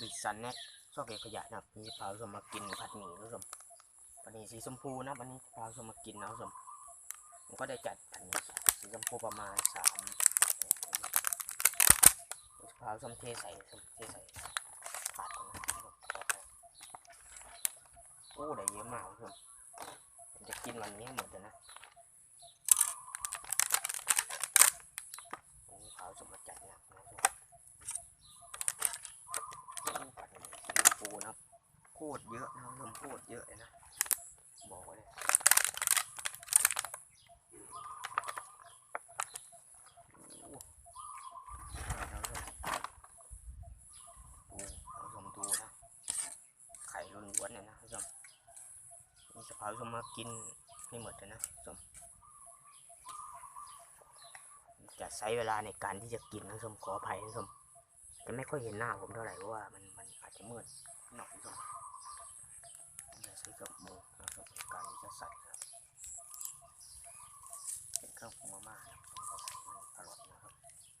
บิสันแน็กซอกเก็บขยะนะครับนี่พาผู้ชมมากินผัดหมี่ผู้มวันนี้สีชมพูนะวันนี้พาผู้ชมมากินนะผู้มผมก็ได้จัดผัดหมี่สีชมพูประมาณสามพาผู้มเทใส่เทใส่ผัดนะโอ้ได้เยอะมากผู้ชมผมจะกินวันนี้หมดเลยนะผมพาผู้ชมมาจัดหนักนะผู้ชม คู่ปัดสีชมพูนะครับ โคตรเยอะนะลมโคตรเยอะเลยนะ บอกไว้เลยโอ้โหเราชมมดูนะไข่ล้วนเนี่ยนะผู้ชมนี่จะพาผู้ชมมากินให้หมดเลยนะผู้ชมจะใช้เวลาในการที่จะกินนะผู้ชมขออภัยนะผู้ชมจะไม่ค่อยเห็นหน้าผมเท่าไหร่เพราะว่ามันมันอาจจะมืดหน่อยตรง รื่องของมาม่าะครับผมก็ใส่ลงตลอดนะครับ